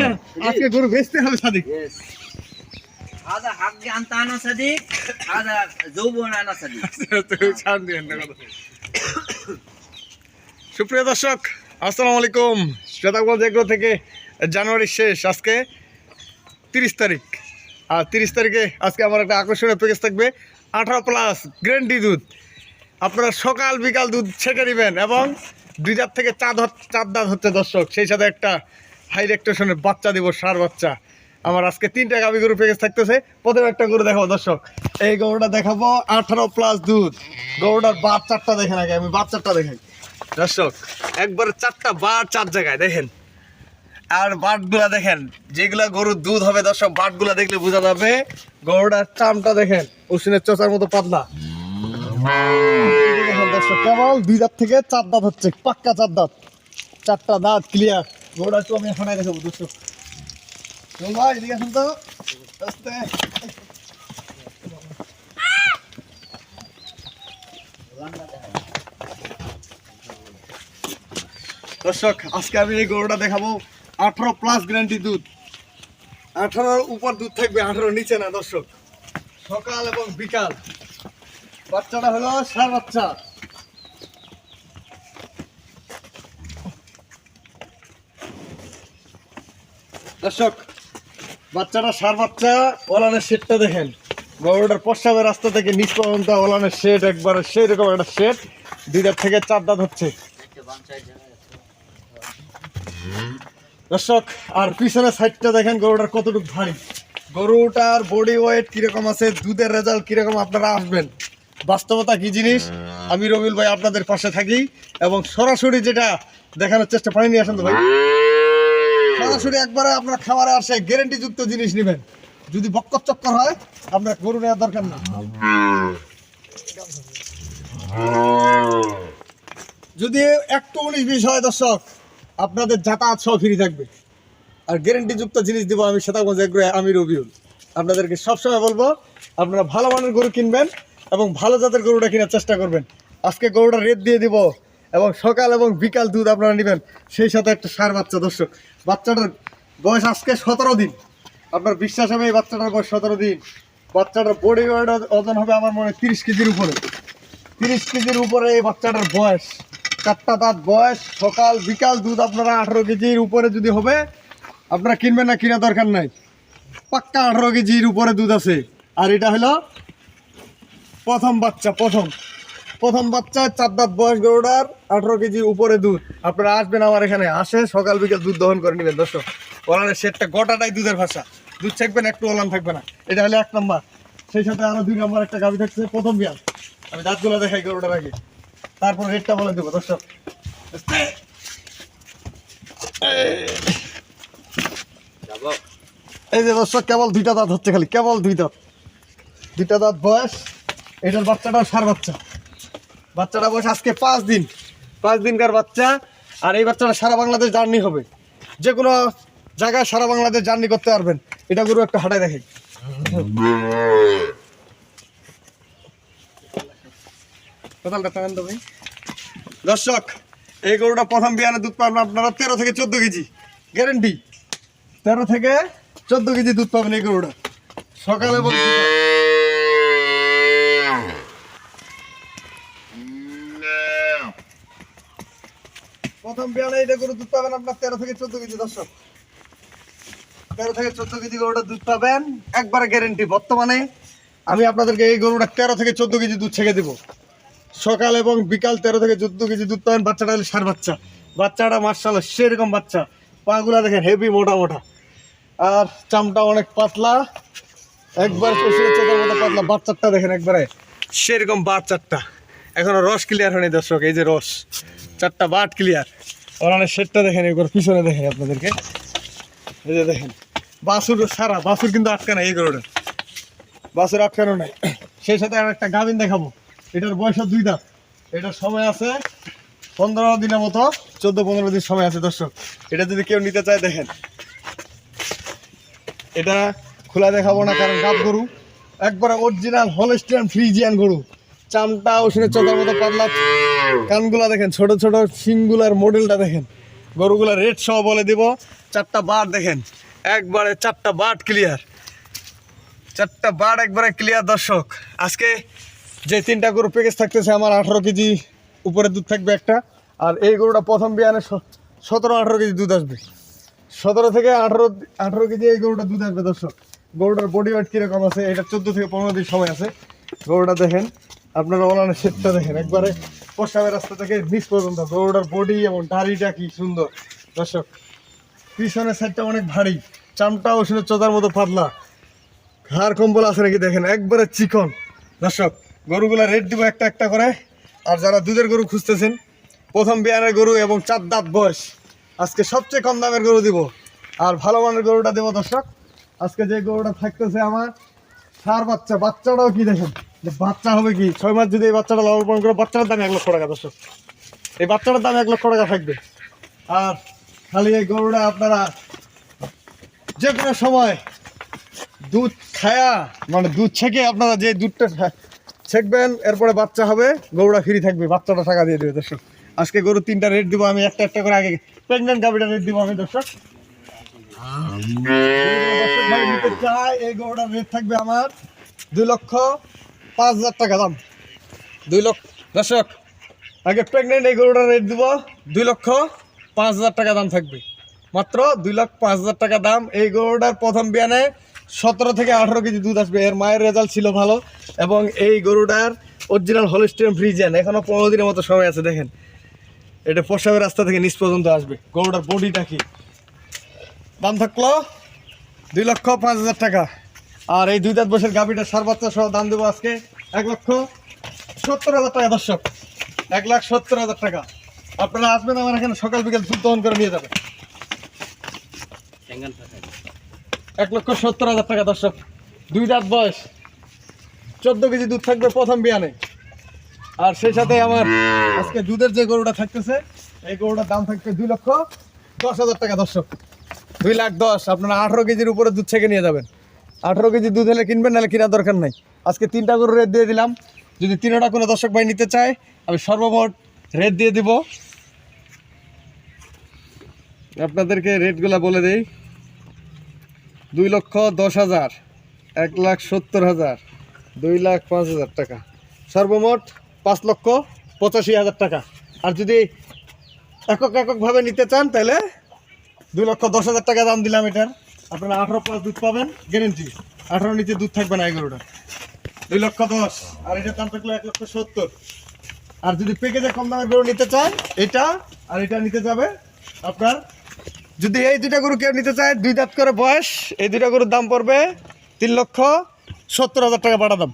আজকে গরু বেচতে হবে সাদিক Yes. هذا حق أنت أنا صديق هذا زوبون أنا صديق ছাড় দিয়েন না কথা। সুপ্রিয় দর্শক আসসালামু আলাইকুম শ্বেতাগঞ্জ এগ্রো থেকে জানুয়ারির শেষ আজকে তিরিশ তারিখ আর তিরিশ তারিখে আজকে আমার একটা আকর্ষণীয় প্যাকেজ থাকবে আঠারো প্লাস গ্যারেন্টি দুধ আপনারা সকাল বিকাল দুধ ছেঁকে নেবেন এবং দুই দাঁত থেকে চাঁদ চার দাঁত হচ্ছে দর্শক সেই সাথে একটা হাই রেক্টেশনের বাচ্চা দিব, সার বাচ্চা। আমার আজকে তিনটা গাভি গরু প্যাকেজ থাকতেছে। প্রথমে একটা গরু দেখাবো, দর্শক। এই গরুটা দেখাবো আঠারো প্লাস দুধ। গরুটার বাদ চারটা দেখেন আগে, আমি বাদ চারটা দেখাই। দর্শক, একবারে চারটা বার চার জায়গায়, দেখেন। আর বাটগুলা দেখেন, যেগুলা গরুর দুধ হবে, দর্শক, বাটগুলা দেখলে বোঝা যাবে, গরুটার চামটা দেখেন, উসিনের চোচার মতো পাতলা। দর্শক, কেবল দুই দাঁত থেকে চার দাঁত হচ্ছে, পাক্কা চার দাঁত। চারটা দাঁত ক্লিয়ার গরুটা একটু আমি এখন দর্শক চল ভাই, এদিকে তো। আস্তে দর্শক, আজকে আমি এই গরুটা দেখাবো। আঠারো প্লাস গ্যারান্টি দুধ। আঠারোর উপর দুধ থাকবে, আঠারোর নিচে না, দর্শক। সকাল এবং বিকাল। বাচ্চাটা হলো সার বাচ্চা। দর্শক বাচ্চাটা সার বাচ্চা, ওলানের শেডটা দেখেন। গরুটার প্রস্রাবের রাস্তা থেকে নিচ পর্যন্ত ওলানের শেড, একবারে সেই রকম একটা শেড। দুই দাঁত থেকে চার দাঁত হচ্ছে। দর্শক, আর পিছনের সাইডটা দেখেন গরুটার কতটুকু ভারী। গরুটার বডি ওয়েট কীরকম আছে, দুধের রেজাল্ট কীরকম, আপনারা আসবেন। বাস্তবতা কি জিনিস? আমি রবিল ভাই আপনাদের পাশে থাকি এবং সরাসরি যেটা দেখানোর চেষ্টা, পানি নিয়ে আসেন তো ভাই। সরাসরি একবারে আপনার খাবারে আসে গ্যারেন্টি যুক্ত জিনিস নেবেন। যদি বক্কর চক্কর হয়, আপনার গরু নেওয়ার দরকার নেই। যদি একটু উনিশ বিশ হয় দর্শক, আপনাদের যাতায়াত সব ফ্রি থাকবে। আর গ্যারেন্টি যুক্ত জিনিস দিব আমি সেতাগঞ্জ এগ্রো আমি রবিউল। আপনাদেরকে সবসময় বলব, আপনারা ভালো মানের গরু কিনবেন এবং ভালো জাতের গরুটা কেনার চেষ্টা করবেন। আজকে গরুটা রেট দিয়ে দিব এবং সকাল এবং বিকাল দুধ আপনারা নেবেন। সেই সাথে একটা সার বাচ্চা, দর্শক। বাচ্চাটার বয়স আজকে সতেরো দিন। আপনার বিশ্বাস হবে এই বাচ্চাটার বয়স সতেরো দিন। বাচ্চাটার বডি ওয়েট ওজন হবে আমার মনে তিরিশ কেজির উপরে। তিরিশ কেজির উপরে এই বাচ্চাটার বয়স। চারটা দাঁত বয়স, সকাল, বিকাল দুধ আপনারা আঠেরো কেজির উপরে যদি হবে, আপনারা কিনবেন না কিনা দরকার নাই। পাক্কা আঠেরো কেজির উপরে দুধ আছে। আর এটা হলো প্রথম বাচ্চা, প্রথম। প্রথম বাচ্চা, চার দাঁত বয়স গরুটার, আঠারো কেজির উপরে দুধ। আপনারা আসবেন আমার এখানে, আসে সকাল বিকেল দুধ দহন করে নেবেন, দর্শক। ওলানের সেটটা গোটাটাই দুধের ভাষা। দুধ থাকবে না, একটু ওলান থাকবে না। এটা হলে এক নম্বর। সেই সাথে আরও দুই নম্বর একটা গাভি থাকছে, প্রথম বিয়াল। আমি দাঁতগুলো দেখাই গরুটার আগে। তারপর রেটটা বলে দেবো, দর্শক। এই যে দর্শক, কেবল দুইটা দাঁত হচ্ছে খালি, কেবল দুই দাঁত। দুইটা দাঁত বয়স, এটার বাচ্চাটাও সার বাচ্চা। বাচ্চাটা বয়স আজকে পাঁচ দিন, পাঁচ দিনকার বাচ্চা, আর এই বাচ্চাটা সারা বাংলাদেশ জার্নি হবে। যে কোনো জায়গায় সারা বাংলাদেশ জার্নি করতে পারবেন। এটা গরু একটা হাঁটায় দেখে দর্শক, এই গরুটা প্রথম বিয়ানে দুধ পাবেন আপনারা তেরো থেকে চোদ্দ কেজি। গ্যারেন্টি তেরো থেকে চোদ্দ কেজি দুধ পাবেন এই গরুটা। সকালে এবং বিকালে। প্রথম বিয়ানে এটা গরু দুধ পাবেন আপনার তেরো থেকে চোদ্দ কেজি, দর্শক। তেরো থেকে চোদ্দ কেজি গরুটা দুধ পাবেন, একবারে গ্যারেন্টি বর্তমানে আমি আপনাদেরকে এই গরুটা তেরো থেকে চোদ্দ কেজি দুধ ছেঁকে দেবো। সকাল এবং বিকাল তেরো থেকে চোদ্দ কেজি দুধ পাবেন, বাচ্চাটা হলে সার বাচ্চা। বাচ্চাটা মার্শাল সেরকম বাচ্চা। পাগুলা দেখেন হেভি মোটা মোটা। আর চামটা অনেক পাতলা। একবার পাতলা। বাচ্চারটা দেখেন একবারে সেরকম বাচ্চারটা এখনও রস ক্লিয়ার হয়নি দর্শক, এই যে রস। চারটা বাট ক্লিয়ার ওখানে শেডটা দেখেন এগুলো পিছনে দেখেন আপনাদেরকে। এই যে দেখেন, বাসুর সারা, বাসুর কিন্তু আটকানো এই গরুটা বাসুর আটকানো নাই। সেই সাথে আর একটা গাভিন দেখাবো। এটার বয়স দুই দাঁত। এটার সময় আছে পনেরো দিনের মতো, চোদ্দ পনেরো দিন সময় আছে দর্শক। এটা যদি কেউ নিতে চায়, দেখেন। এটা খোলা দেখাবো না, কারণ গাব গরু। একবারে অরিজিনাল হলস্টিয়ান ফ্রিজিয়ান গরু। চামটা ওষুধের চোখের মতো পাতলা কানগুলা দেখেন, ছোট ছোট শিংগুলার মডেলটা দেখেন। গরুগুলা রেট সহ বলে দিব, চারটা বার দেখেন, একবারে চারটা বাট ক্লিয়ার চারটা বাট একবারে ক্লিয়ার দর্শক। আজকে যে তিনটা গরু প্যাকেজ থাকতেছে, আমার আঠারো কেজি উপরে দুধ থাকবে একটা, আর এই গরুটা প্রথম বিয়ানে সতেরো, আঠারো কেজি দুধ আসবে। সতেরো থেকে আঠারো আঠারো কেজি এই গরুটা দুধ আসবে, দর্শক। গরুটার বডি ওয়েট কীরকম আছে? এটা চোদ্দ থেকে পনেরো দিন সময় আছে। গরুটা দেখেন আপনারা ওলানের শেপটা দেখেন। একবারে পোশাবের রাস্তা থেকে নিচ পর্যন্ত গরুটার বডি এবং দাড়িটা কি সুন্দর। দর্শক, পিছনের সাইডটা অনেক ভারী। চামটা ওষুধের চোদার মতো পাতলা। ঘাড় কম্বল আছে নাকি দেখেন? একবারে চিকন। দর্শক, গরুগুলা রেট দিব একটা একটা করে। আর যারা দুধের গরু খুঁজতেছেন, প্রথম বিয়ানের গরু এবং চার দাঁত বয়স। আজকে সবচেয়ে কম দামের গরু দিব। আর ভালো মানের গরুটা দেবো, দর্শক। আজকে যে গরুটা থাকতেছে আমার সার বাচ্চা, বাচ্চাটাও কি দেখেন? বাচ্চা হবে কি? ছয় মাস যদি এই বাচ্চাটা লালন পালন করে বাচ্চাটার দাম এক লক্ষ টাকা দর্শক। এই বাচ্চাটার দাম এক লক্ষ টাকা থাকবে। আর খালি এই গরুটা আপনারা যে কোনো সময় দুধ খায়া মানে দুধ ছেঁকে আপনারা যে দুধটা ছেঁকবেন এরপরে বাচ্চা হবে গরুটা ফ্রি থাকবে বাচ্চাটা টাকা দিয়ে দেবে দর্শক। আজকে গরু তিনটা রেট দিব আমি একটা একটা করে আগে প্রেগনেন্ট গাভিটা রেট দিব আমি দর্শক। এই গরুটার রেট থাকবে আমার দুই লক্ষ। পাঁচ হাজার টাকা দাম। দুই লক্ষ দর্শক আগে প্রেগনেন্ট এই গরুটার রেট দিব। দুই লক্ষ পাঁচ হাজার টাকা দাম থাকবে। মাত্র দুই লাখ পাঁচ হাজার টাকা দাম। এই গরুটার প্রথম বিয়ানে সতেরো থেকে আঠেরো কেজি দুধ আসবে। এর মায়ের রেজাল্ট ছিল ভালো এবং এই গরুটার অরিজিনাল হলিস্টিয়ান ফ্রিজেন এখনও পনেরো দিনের মতো সময় আছে দেখেন। এটা প্রসাবের রাস্তা থেকে নিচ পর্যন্ত আসবে। গরুটার বডিটা কি? দাম থাকল দুই লক্ষ পাঁচ হাজার টাকা। আর এই দুই দাঁত বছর গাভিটার সার বাচ্চা সহ দাম দেবো আজকে এক লক্ষ সত্তর হাজার টাকা দর্শক। এক লাখ সত্তর হাজার টাকা। আপনারা আসবেন আমার এখানে সকাল বিকাল দুধ দহন করে নিয়ে যাবেন। এক লক্ষ সত্তর হাজার টাকা দর্শক। দুই দাঁত বয়স। চোদ্দ কেজি দুধ থাকবে প্রথম বিয়ানে। আর সেই সাথে আমার আজকে দুধের যে গরুটা থাকতেছে এই গরুটার দাম থাকবে দুই লক্ষ দশ হাজার টাকা দর্শক। দুই লাখ দশ। আপনারা আঠারো কেজির উপরে দুধ ছেঁকে নিয়ে যাবেন। আঠারো কেজি দুধ হলে কিনবেন, নাহলে কেনার দরকার নাই। আজকে তিনটা গরু রেট দিয়ে দিলাম। যদি তিনটা কোনো দর্শক ভাই নিতে চায়, আমি সর্বমোট রেট দিয়ে দিব। আপনাদেরকে রেটগুলো বলে দেই। দুই লক্ষ দশ হাজার, এক লাখ সত্তর হাজার, দুই লাখ পাঁচ হাজার টাকা। সর্বমোট পাঁচ লক্ষ পঁচাশি হাজার টাকা। আর যদি একক এককভাবে নিতে চান, তাহলে দুই লক্ষ দশ হাজার টাকা দাম দিলাম এটার। আপনারা আঠারো প্লাস দুধ পাবেন গ্যারেন্টি আঠারো নিচে দুধ থাকবে না এগারোটা। দুই লক্ষ দশ, আর এটা দাম থাকল এক লক্ষ সত্তর। আর যদি প্যাকেজে কম দামের গরু নিতে চায়, এটা, আর এটা নিতে যাবে আপনার, যদি এই দুইটা গরু কেউ নিতে চায়, দুই দাঁত করে বয়স, এই দুইটা গরুর দাম পড়বে তিন লক্ষ সত্তর হাজার টাকা বাড়া দাম।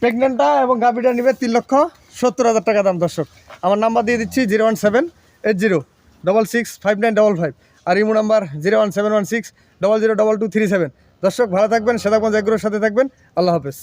প্রেগনেন্টটা এবং গাভিটা নেবে তিন লক্ষ সত্তর হাজার টাকা দাম, দর্শক। আমার নাম্বার দিয়ে দিচ্ছি, zero one seven eight zero, double six five nine double five. আর imo number zero one seven one six double zero double two three seven. দর্শক, ভালো থাকবেন সেদাগঞ্জ এগ্রোর সাথে থাকবেন। আল্লাহ হাফেজ।